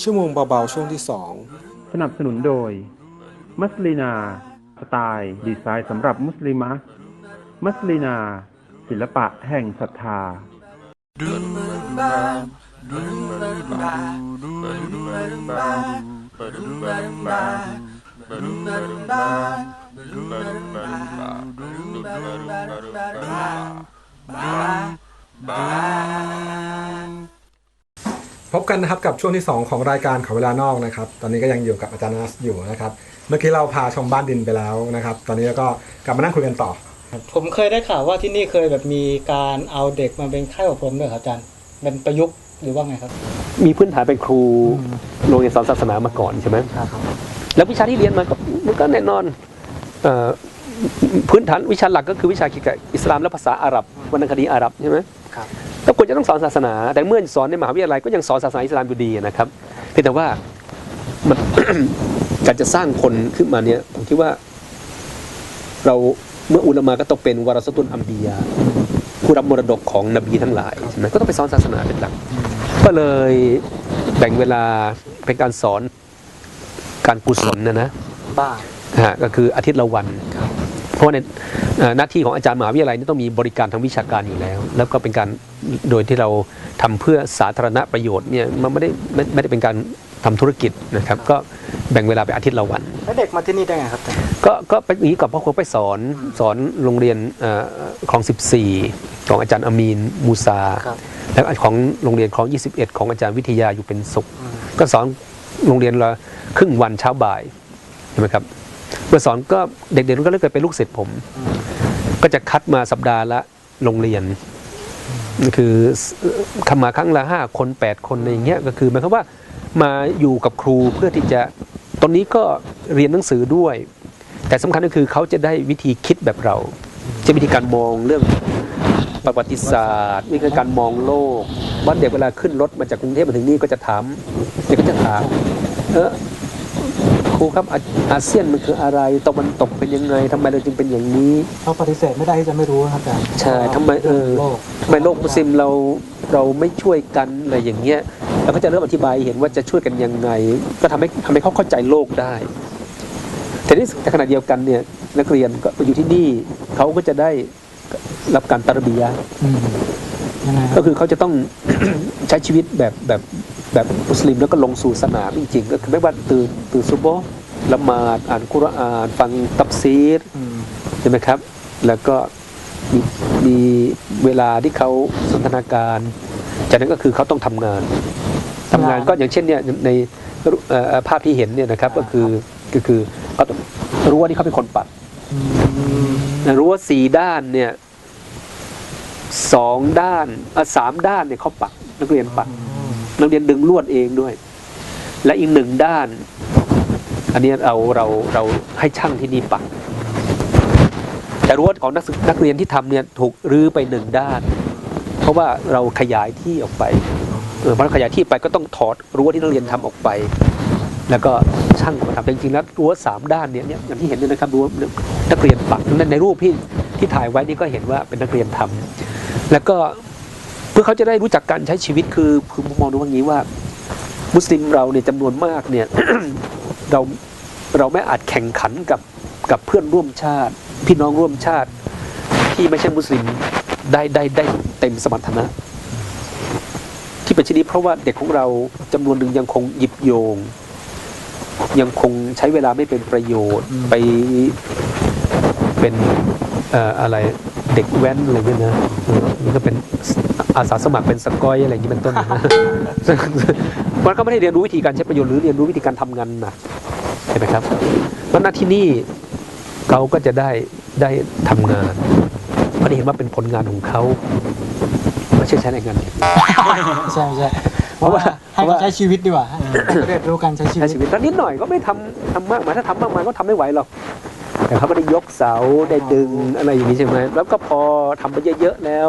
ชั่วโมงเบาๆช่วงที่สองสนับสนุนโดย มัสลีนา สไตล์ดีไซน์สำหรับมุสลิมะมัสลีนา ศิลปะแห่งศรัทธา พบกันนะครับกับช่วงที่ 2 ของรายการขอเวลานอกนะครับ ตอนนี้ก็ยังอยู่กับอาจารย์นัสอยู่นะครับ เมื่อกี้เราพาชมบ้านดินไปแล้วนะครับ ตอนนี้ก็กลับมานั่งคุยกันต่อ ผมเคยได้ข่าวว่าที่นี่เคยแบบมีการเอาเด็กมาเป็นค่ายอบรมด้วยครับอาจารย์เป็นประยุกต์หรือว่าไงครับ มีพื้นฐานเป็นครูโรงเรียนสอนศาสนามาก่อนใช่ไหมแล้ววิชาที่เรียนมาก็มันก็แน่นอนเอ่อพื้นฐานวิชาหลักก็คือวิชาเกี่ยวกับอิสลามและภาษาอาหรับวรรณคดีอาหรับใช่ไหม ครับแล้วควรจะต้องสอนศาสนา แต่เมื่อสอนในมหาวิทยาลัยก็ยังสอนศาสนาอิสลามอยู่ดีนะครับเพียงแต่ว่ามันการจะสร้างคนขึ้นมาเนี่ยผมคิดว่า เราเมื่ออุลามาก็ต้องเป็นวารสตุนอัมบียาผู้รับมรดกของนบีทั้งหลายใช่ไหมก็ต้องไปสอนศาสนาเป็นหลัก ก็เลยแบ่งเวลาเป็นการสอนการกุศลนะนะบ้างฮะก็คืออาทิตย์ละวัน เพราะว่าในเอ่อหน้าที่ของอาจารย์มหาวิทยาลัยนี่ต้องมีบริการทางวิชาการอยู่แล้ว แล้วก็เป็นการโดยที่เราทำเพื่อสาธารณประโยชน์เนี่ยมันไม่ได้ไม่ไม่ได้เป็นการทำธุรกิจนะครับก็แบ่งเวลาไปอาทิตย์ละวันแล้วเด็กมาที่นี่ได้ไงครับอาจารย์ก็ก็ไปอย่างนี้กับพ่อครูไปสอนสอนโรงเรียนเอ่อคลอง 14 ของอาจารย์อามีนมูซาครับแล้วของโรงเรียนคลอง 21 ของอาจารย์วิทยาอยู่เป็นสุข ก็สอนโรงเรียนละครึ่งวันเช้าบ่ายใช่ไหมครับ เมื่อสอนก็เด็กๆก็เลยเกิดเป็นลูกศิษย์ผม ก็จะคัดมาสัปดาห์ละโรงเรียน คือทำมาครั้งละห้าคนแปดคนอะไรอย่างเงี้ยก็คือหมายความว่ามาอยู่กับครูเพื่อที่จะตอนนี้ก็เรียนหนังสือด้วย แต่สำคัญก็คือเขาจะได้วิธีคิดแบบเรา จะวิธีการมองเรื่องประวัติศาสตร์วิธีการมองโลกว่านเด็กเวลาขึ้นรถมาจากกรุงเทพมาถึงนี่ก็จะถามเด็กก็จะถามเออ ครูครับอาอาเซียนมันคืออะไรตะวันตกเป็นยังไงทำไมเราจึงเป็นอย่างนี้เขาปฏิเสธไม่ได้ที่จะไม่รู้ครับอาจารย์ใช่ทำไมเออโลกทำไมโลกมุสลิมเราเราไม่ช่วยกันอะไรอย่างเงี้ยเราก็จะเริ่มอธิบายเห็นว่าจะช่วยกันยังไง ก็ทำให้ทำให้เขาเข้าใจโลกได้แต่ในแต่ขณะเดียวกันเนี่ยนักเรียนก็มาอยู่ที่นี่เขาก็จะได้รับการตารบียะห์อืมยังไงคก็รับคือเขาจะต้องใช้ชีวิตแบบแบบ แบบมุสลิมแล้วก็ลงสู่สนามจริงๆก็คือไม่ว่าตื่นตื่นซุบโบห์ละหมาดอ่านกุรอาน ฟังตับซีรอืมใช่ไหมครับ แล้วก็มีมีเวลาที่เขาสนทนาการ จากนั้นก็คือเขาต้องทำงานทำงานก็อย่างเช่นเนี่ยในเอ่อภาพที่เห็นเนี่ยนะครับก็คือก็คือเขาต้องรู้ว่านี่เขาเป็นคนปัดอืมรู้ว่าสี่ด้านเนี่ยสองด้านเอ่อสามด้านเนี่ยเขาปัดนักเรียนปัด นักเรียนดึงลวดเองด้วย และอีกหนึ่งด้าน อันนี้เราเราเราให้ช่างที่นี่ปักแต่รั้วของนักศึกนักเรียนที่ทำเนี่ยถูกรื้อไปหนึ่งด้าน เพราะว่าเราขยายที่ออกไปเออพราะขยายที่ไปก็ต้องถอดรั้วที่นักเรียนทำออกไป แล้วก็ช่างมาทำแต่จริงๆแล้วรั้วสามด้านเนี่ยเนี่ยอย่างที่เห็นเนี่ยนะครับรั้วนักเรียนปักในในรูปที่ที่ถ่ายไว้นี่ก็เห็นว่าเป็นนักเรียนทำแล้วก็ พื่อเขาจะได้รู้จักการใช้ชีวิตคือคือมองดูว่างี้ว่า มุสลิมเราเนี่ยจำนวนมากเนี่ยเราเราไม่อาจแข่งขันกับกับเพื่อนร่วมชาติ พี่น้องร่วมชาติ ที่ไม่ใช่มุสลิมได้ได้ได้เต็มสมรรถนะ ที่เป็นเช่นนี้เพราะว่าเด็กของเราจำนวนหนึ่งยังคงหยิบโยง ยังคงใช้เวลาไม่เป็นประโยชน์ไปเป็นเอ่ออะไรเด็กแว้นอะไรเงี้ยนะเออมันก็เป็น อาสาสมัครเป็นสกอยอะไรอย่างนี้เป็นต้นนะมันก็ไม่ได้เรียนรู้วิธีการใช้ประโยชน์หรือเรียนรู้วิธีการทำงานหนักเห็นไหมครับเพราะหน้าที่นี่เขาก็จะได้ได้ทำงานเขาได้เห็นว่าเป็นผลงานของเขาไม่ใช่ใช้แรงงานไม่ใช่ไม่ใช่เพราะว่าให้เขาใช้ชีวิตดีกว่าให้เขาเรียนรู้การใช้ชีใช้วิตชีวิตแล้วนิดหน่อยก็ไม่ทำทำมากมายถ้าทำมากมายก็ทำไม่ไหวหรอกแต่เขาก็ได้ยกเสาได้ดึงอะไรอย่างนี้ใช่ไหมแล้วก็พอทำไปเยอะๆแล้ว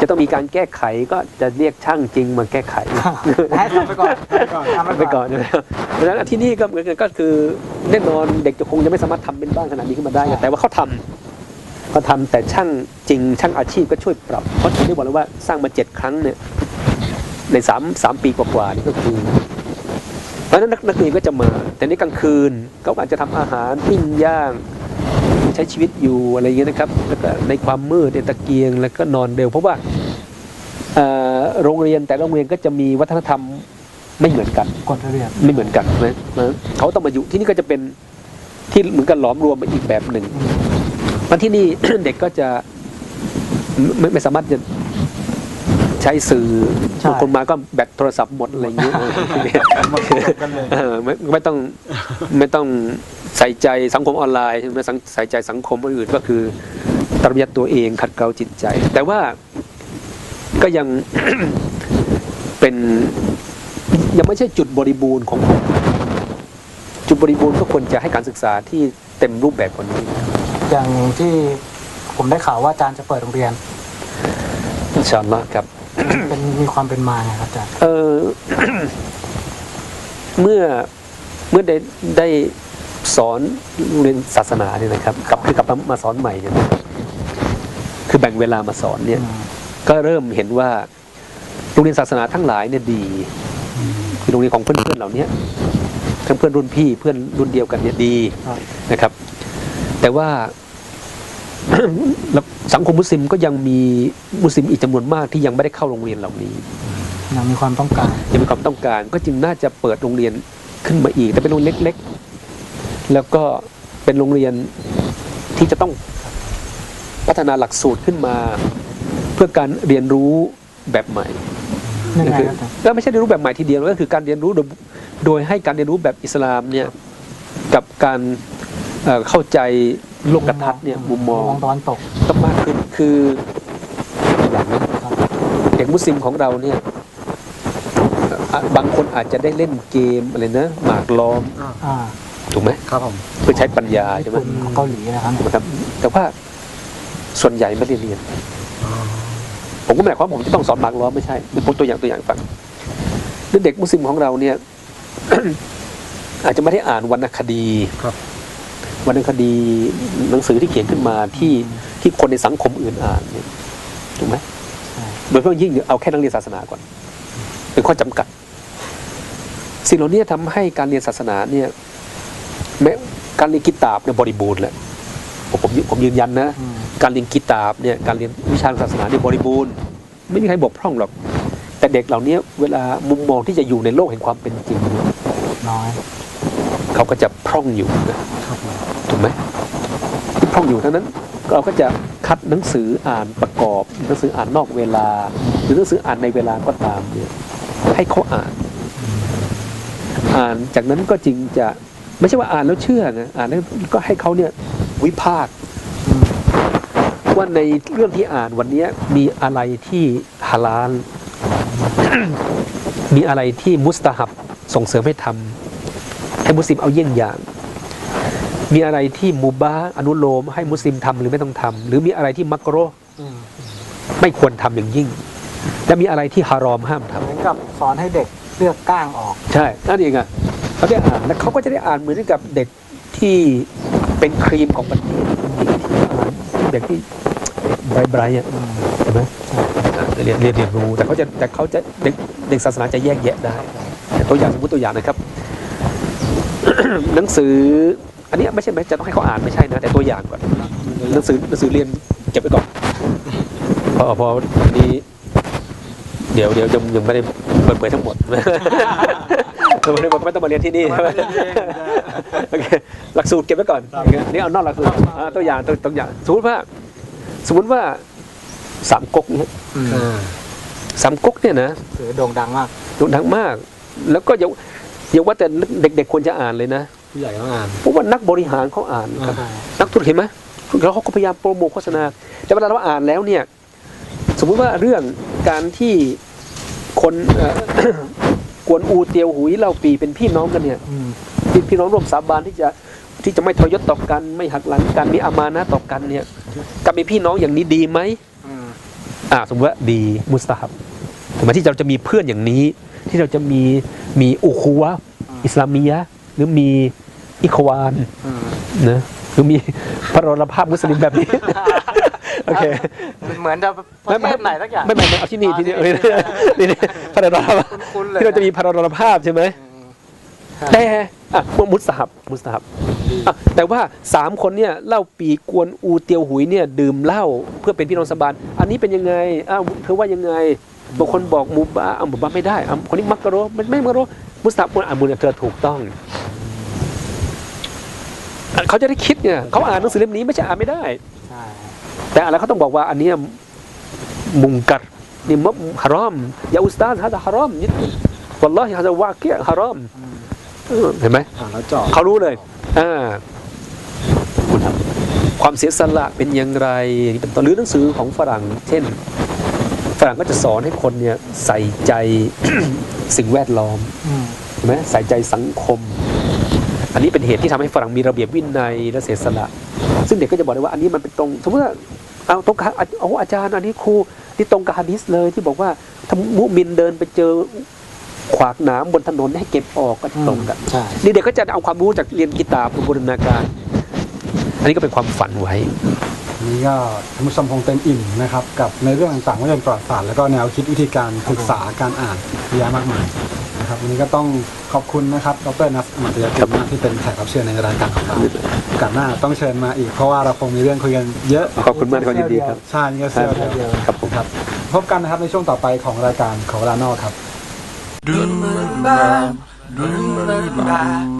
จะต้องมีการแก้ไขก็จะเรียกช่างจริงมาแก้ไขให้ทำไปก่อนทำไปก่อนนะครับเพราะฉะนั้นที่นี่ก็เหมือนกันก็คือแน่นอนเด็กจะคงจะไม่สามารถทำเป็นบ้านขนาดนี้ขึ้นมาได้ แต่ว่าเขาทำเขาทำแต่ช่างจริงช่างอาชีพก็ช่วยปรับเพราะผมได้บอกแล้วว่าสร้างมาเจ็ดครั้งเนี่ยในสามสามปีกว่าๆนี่ก็คือเพราะฉะนั้นนักนักเรียนก็จะมา แต่ในกลางคืนเขาอาจจะทำอาหารปิ้งย่าง ใช้ชีวิตอยู่อะไรอย่างเงี้ยนะครับ แล้วก็ในความมืดในตะเกียงแล้วก็นอนเร็ว เพราะว่าเอ่อโรงเรียนแต่ละโรงเรียนก็จะมีวัฒนธรรมไม่เหมือนกันกฎระเบียบไม่เหมือนกันนะนะเขาต้องมาอยู่ที่นี่ก็จะเป็นที่เหมือนกันหลอมรวมมาอีกแบบหนึ่งมันที่นี่เด็กก็จะไม่ไม่ไม่สามารถจะใช้สื่อใช่บางคนมาก็แบตโทรศัพท์หมดอะไรอย่างเงี้ยกันเลยเออไม่ไม่ต้องไม่ต้อง ใส่ใจสังคมออนไลน์ไม่สังใส่ใจสังคมอื่นก็คือตระเบียดตัวเองขัดเกลาจิตใจ แต่ว่าก็ยังเป็นยังไม่ใช่จุดบริบูรณ์ของผมจุดบริบูรณ์ก็ควรจะให้การศึกษาที่เต็มรูปแบบกว่านี้ อย่างที่ผมได้ข่าวว่าอาจารย์จะเปิดโรงเรียนอินชาอัลลอฮ์ครับเป็นมีความเป็นมาไงครับอาจารย์เออเมื่อเมื่อได้ได้ สอนเรียนศาสนาเนี่ยนะครับกลับคือกลับมามาสอนใหม่เนี่ยนะคือแบ่งเวลามาสอนเนี่ย ก็เริ่มเห็นว่าโรงเรียนศาสนาทั้งหลายเนี่ยดีคือโรงเรียนของเพื่อนๆเหล่านี้ทั้งเพื่อนรุ่นพี่เพื่อนรุ่นเดียวกันเนี่ยดีครับนะครับ แต่ว่าแล้วสังคมมุสลิมก็ยังมีมุสลิมอีกจำนวนมากที่ยังไม่ได้เข้าโรงเรียนเหล่านี้ยังมีความต้องการยังมีความต้องการ ก็จึงน่าจะเปิดโรงเรียนขึ้นมาอีก แต่เป็นโรงเรียนเล็กๆ แล้วก็เป็นโรงเรียนที่จะต้องพัฒนาหลักสูตรขึ้นมา เพื่อการเรียนรู้แบบใหม่ยังไงคือครับอาจารย์แล้วไม่ใช่เรียนรู้แบบใหม่ทีเดียวก็คือการเรียนรู้โดยโดยให้การเรียนรู้แบบอิสลามเนี่ยกับการเอ่อเข้าใจโลกทัศน์เนี่ยมุมมองตะวันตกก็มากขึ้นคืออย่างนี้เด็กมุสลิมของเราเนี่ยอะบางคนอาจจะได้เล่นเกมอะไรนะหมากล้อมอ่า ถูกไหมครับผมเพื่อใช้ปัญญาญี่ใช่ไหมปุ่นของเกาหลีนะครับถูกไหมครับ แต่ว่าส่วนใหญ่ไม่ได้เรียน ผมก็ไม่หมายความว่าผมจะต้องสอนหมากล้อมไม่ใช่ผมตัวอย่างตัวอย่างให้ฟังหรือเด็กมุสลิมของเราเนี่ย อาจจะไม่ได้อ่านวรรณคดีครับวรรณคดีหนังสือที่เขียนขึ้นมาที่ที่คนในสังคมอื่นอ่านเนี่ยถูกไหมใช่โดยเฉพาะยิ่งเอาแค่นักเรียนศาสนาก่อน เป็นข้อจำกัด สิ่งเหล่านี้ทำให้การเรียนศาสนาเนี่ย แม้การเรียนกิตาบเนี่ยบริบูรณ์แหละผมผมผมยืนยันนะอืมการเรียนกิตาบเนี่ยการเรียนวิชาศาสนาเนี่ยบริบูรณ์ ไม่มีใครบกพร่องหรอก แต่เด็กเหล่านี้เวลามุมมองที่จะอยู่ในโลกแห่งความเป็นจริงเนี่ยน้อยเขาก็จะพร่องอยู่นะถูกไหมที่พร่องอยู่ทั้งนั้นเราก็จะคัดหนังสืออ่านประกอบ หนังสืออ่านนอกเวลา หรือหนังสืออ่านในเวลาก็ตามเนี่ยให้เขาอ่าน อ่านจากนั้นก็จริงจะ ไม่ใช่ว่าอ่านแล้วเชื่อนะอ่านแล้วก็ให้เขาเนี่ยวิพากษ์อืมว่าในเรื่องที่อ่านวันนี้มีอะไรที่ฮาลาลมีอะไรที่มุสตาฮับส่งเสริมให้ทำให้มุสลิมเอาเยี่ยงอย่าง มีอะไรที่มุบาฮ์อนุโลม ให้มุสลิมทำหรือไม่ต้องทำหรือมีอะไรที่มักโรฮ์อืมไม่ควรทำอย่างยิ่ง และมีอะไรที่ฮารอมห้ามทำเหมือนกับสอนให้เด็กเลือกก้างออก ใช่นั่นเองอะ เขาได้อ่านแล้วเขาก็จะได้อ่านเหมือนกับเด็กที่เป็นครีมของประเทศเด็กที่ไบรท์ไบรท์อะใช่ไหมเรียนเรียนเรียนรู้แต่เขาจะแต่เขาจะเด็กเด็กศาสนาจะแยกแยะได้แต่ตัวอย่างสมมติตัวอย่างนะครับ หนังสือ อันนี้ไม่ใช่ไหมจะต้องให้เขาอ่านไม่ใช่นะ แต่ตัวอย่างก่อนหนังสือหนังสือเรียนเก็บไว้ก่อนพอพอนี้ เดี๋ยวเดี๋ยวยังยังไม่ได้เปิดเผยทั้งหมด ไม่ได้บอกไม่ต้องมาเรียนที่นี่ใช่ไหมโอเคหลักสูตรเก็บไว้ก่อนนี่เอานอกหลักสูตรอ่าตัวอย่างตัวตัวอย่างสมมติว่าสมมติว่าสามก๊กเนี่ยอืมสามก๊กเนี่ยนะถือโด่งดังมากโด่งดังมาก แล้วก็อย่าอย่าว่าแต่เด็ก ๆควรจะอ่านเลยนะผู้ใหญ่ต้องอ่านเพราะว่านักบริหารเขาอ่านครับใช่นักธุรกิจเห็นไหมแล้วเขาก็พยายามโปรโมทโฆษณา แต่เวลาเราอ่านแล้วเนี่ย สมมุติว่าเรื่องการที่คนเอ่อ กวนอูเตียวหุยเล่าปีเป็นพี่น้องกันเนี่ยอืมพี่พี่น้องร่วมสาบานที่จะที่จะไม่ทรยศต่อกัน ไม่หักหลังกันมีอามานะต่อกันเนี่ยการมีพี่น้องอย่างนี้ดีไหมอืมอ่าสมมติว่าดีมุสตาฮับถูกไหมที่เราจะมีเพื่อนอย่างนี้ ที่เราจะมีมีอุคัวะห์อิสลามียะห์หรือมีอิควานอืมนะหรือมีพระรภาพมุสลิมแบบนี้ โอเคเหมือนจะประเทศไหนสักอย่างไม่ไม่ไม่เอาที่นี่ที่นี่เอ้ยนี่นี่พาราดอลภาพคุ้นๆเลยที่เราจะมีพาราดอลภาพใช่ไหมครับแต่อะมุสฮับมุสฮับอะแต่ว่าสามคนเนี่ยเหล้าปีกวนอูเตียวหุยเนี่ยดื่มเหล้าเพื่อเป็นพี่น้องสบานอันนี้เป็นยังไงอ้าวเธอว่ายังไงบางคนบอกมูบาอ้าวมูบาไม่ได้อ้าวคนนี้มักกะโรมันไม่มักกะโรมุสฮับคนอ่านมูเนี่ยเธอถูกต้องอะเขาจะได้คิดเนี่ยเขาอ่านหนังสือเล่มนี้ไม่ใช่อ่านไม่ได้ใช่ แต่อะไรเขาต้องบอกว่าอันเนี้ยมุงกัดนี่มัฮารอมอย่าอุสตาซฮะฮารอมนี่วัลลอฮิฮะซาวะเกียฮารอมเออเห็นไหมอ่านแล้วเจาะเขารู้เลยอ่าความเสียสละเป็นอย่างไรนี่เป็นต้นหรือหนังสือของฝรั่ง เช่น ฝรั่งก็จะสอนให้คนเนี่ยใส่ใจสิ่งแวดล้อมอืมเห็นไหมใส่ใจสังคม อันนี้เป็นเหตุที่ทำให้ฝรั่งมีระเบียบวินัยและเสียสละ ซึ่งเด็กก็จะบอกได้ว่าอันนี้มันเป็นตรง สมมติว่า เอาตรงกับเอาอาจารย์อันนี้ครูที่ตรงกับฮะดิษเลยที่บอกว่าถ้ามุมินเดินไปเจอขวากหนามบนถนนให้เก็บออกก็ตรงกันใช่นี่เด็กก็จะเอาความรู้จากเรียนกีตาร์บูรณาการ อันนี้ก็เป็นความฝันไว้นี่ก็ท่านผู้ชมคงเต็มอิ่มนะครับกับในเรื่องต่างๆว่าเป็นประวัติศาสตร์แล้วก็แนวคิดวิธีการศึกษาการอ่านเยอะแยะมากมาย นะครับวันนี้ก็ต้องขอบคุณนะครับดรนัสมัตยกุลมากที่เป็นแขกรับเชิญในรายการของเราโอกาสหน้าต้องเชิญมาอีกเพราะว่าเราคงมีเรื่องคุยกันเยอะขอบคุณมากความยินดีครับใช่นี่ก็เสี้ยวเดียวครับผมครับพบกันนะครับในช่วงต่อไปของรายการของเวลานอกครับ Dum-ba-dum, dum-ba-dum.